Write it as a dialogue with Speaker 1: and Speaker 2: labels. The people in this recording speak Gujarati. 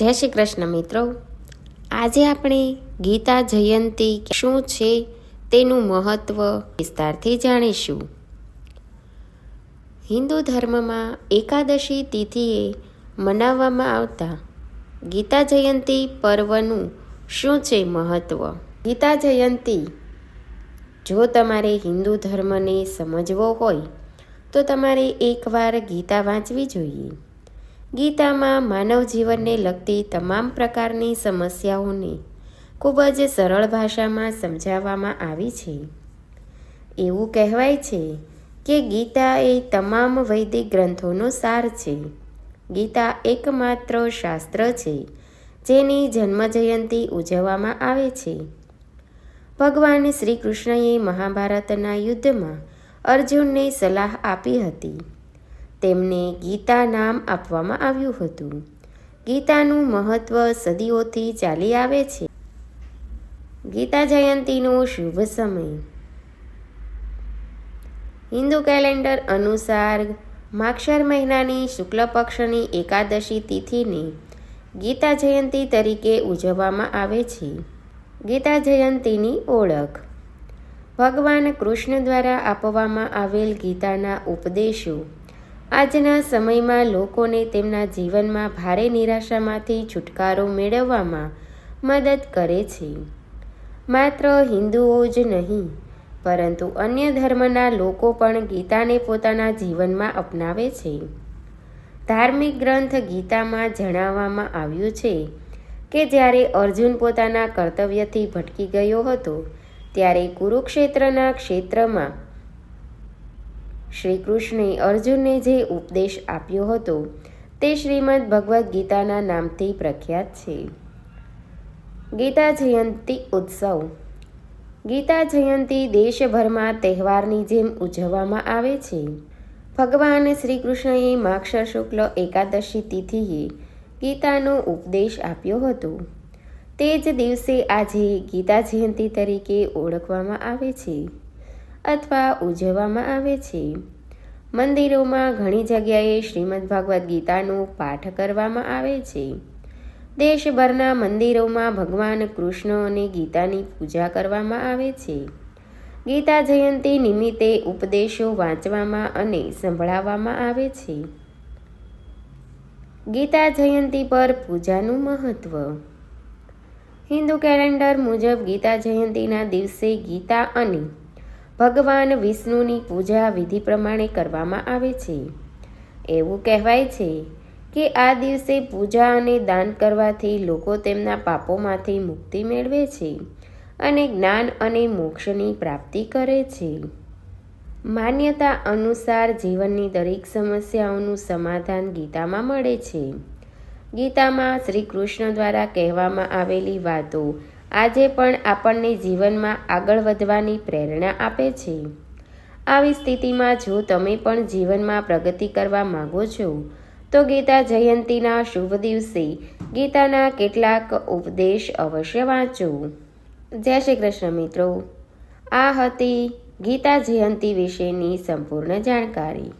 Speaker 1: જય શ્રી કૃષ્ણ મિત્રો. આજે આપણે ગીતા જયંતી શું છે તેનું મહત્વ વિસ્તારથી જાણીશું. હિન્દુ ધર્મમાં એકાદશી તિથિએ મનાવવામાં આવતા ગીતા જયંતી પર્વનું શું છે મહત્વ? ગીતા જયંતી, જો તમારે હિન્દુ ધર્મને સમજવો હોય, તો તમારે એકવાર ગીતા વાંચવી જોઈએ. ગીતામાં માનવ જીવનને લગતી તમામ પ્રકારની સમસ્યાઓને ખૂબ જ સરળ ભાષામાં સમજાવવામાં આવી છે. એવું કહેવાય છે કે ગીતા એ તમામ વૈદિક ગ્રંથોનો સાર છે. ગીતા એકમાત્ર શાસ્ત્ર છે જેની જન્મજયંતિ ઉજવવામાં આવે છે. ભગવાન શ્રી કૃષ્ણએ મહાભારતના યુદ્ધમાં અર્જુનને સલાહ આપી હતી. તેમને ગીતા નામ આપવામાં આવ્યું હતું. ગીતાનું મહત્વ સદીઓથી ચાલી આવે છે. ગીતા જયંતીનો શુભ સમય. હિન્દુ કેલેન્ડર અનુસાર માક્ષર મહિનાની શુક્લ પક્ષની એકાદશી તિથિને ગીતા જયંતી તરીકે ઉજવવામાં આવે છે. ગીતા જયંતીની ઓળખ. ભગવાન કૃષ્ણ દ્વારા આપવામાં આવેલ ગીતાના ઉપદેશો આજના સમયમાં લોકોને તેમના જીવનમાં ભારે નિરાશામાંથી છુટકારો મેળવવામાં મદદ કરે છે. માત્ર હિન્દુઓ જ નહીં, પરંતુ અન્ય ધર્મના લોકો પણ ગીતાને પોતાના જીવનમાં અપનાવે છે. ધાર્મિક ગ્રંથ ગીતામાં જણાવવામાં આવ્યું છે કે જ્યારે અર્જુન પોતાના કર્તવ્યથી ભટકી ગયો હતો, ત્યારે કુરુક્ષેત્રના ક્ષેત્રમાં શ્રી કૃષ્ણે અર્જુનને જે ઉપદેશ આપ્યો હતો, તે શ્રીમદ ભગવદ્ ગીતાના નામથી પ્રખ્યાત છે. ગીતા જયંતી ઉત્સવ. ગીતા જયંતી દેશભરમાં તહેવારની જેમ ઉજવવામાં આવે છે. ભગવાન શ્રી કૃષ્ણએ માક્ષર શુક્લ એકાદશી તિથિએ ગીતાનો ઉપદેશ આપ્યો હતો. તે જ દિવસે આજે ગીતા જયંતી તરીકે ઓળખવામાં આવે છે. અથવા ઉજવવામાં આવે છે. મંદિરોમાં ઘણી જગ્યાએ શ્રીમદ ભગવદ્ ગીતાનો પાઠ કરવામાં આવે છે. દેશભરના મંદિરોમાં ભગવાન કૃષ્ણ અને ગીતાની પૂજા કરવામાં આવે છે. ગીતા જયંતી નિમિત્તે ઉપદેશો વાંચવામાં અને સંભળાવવામાં આવે છે. ગીતા જયંતી પર પૂજાનું મહત્વ. હિન્દુ કેલેન્ડર મુજબ ગીતા જયંતીના દિવસે ગીતા અને ભગવાન વિષ્ણુની પૂજા વિધિ પ્રમાણે કરવામાં આવે છે. એવું કહેવાય છે કે આ દિવસે પૂજા અને દાન કરવાથી લોકો તેમના પાપોમાંથી મુક્તિ મેળવે છે અને જ્ઞાન અને મોક્ષની પ્રાપ્તિ કરે છે. માન્યતા અનુસાર જીવનની દરેક સમસ્યાઓનું સમાધાન ગીતામાં મળે છે. ગીતામાં શ્રી કૃષ્ણ દ્વારા કહેવામાં આવેલી વાતો આજે પણ આપણને જીવનમાં આગળ વધવાની પ્રેરણા આપે છે. આવી સ્થિતિમાં જો તમે પણ જીવનમાં પ્રગતિ કરવા માંગો છો, તો ગીતા જયંતીના શુભ દિવસે ગીતાના કેટલાક ઉપદેશ અવશ્ય વાંચો. જય શ્રી કૃષ્ણ મિત્રો. આ હતી ગીતા જયંતી વિશેની સંપૂર્ણ જાણકારી.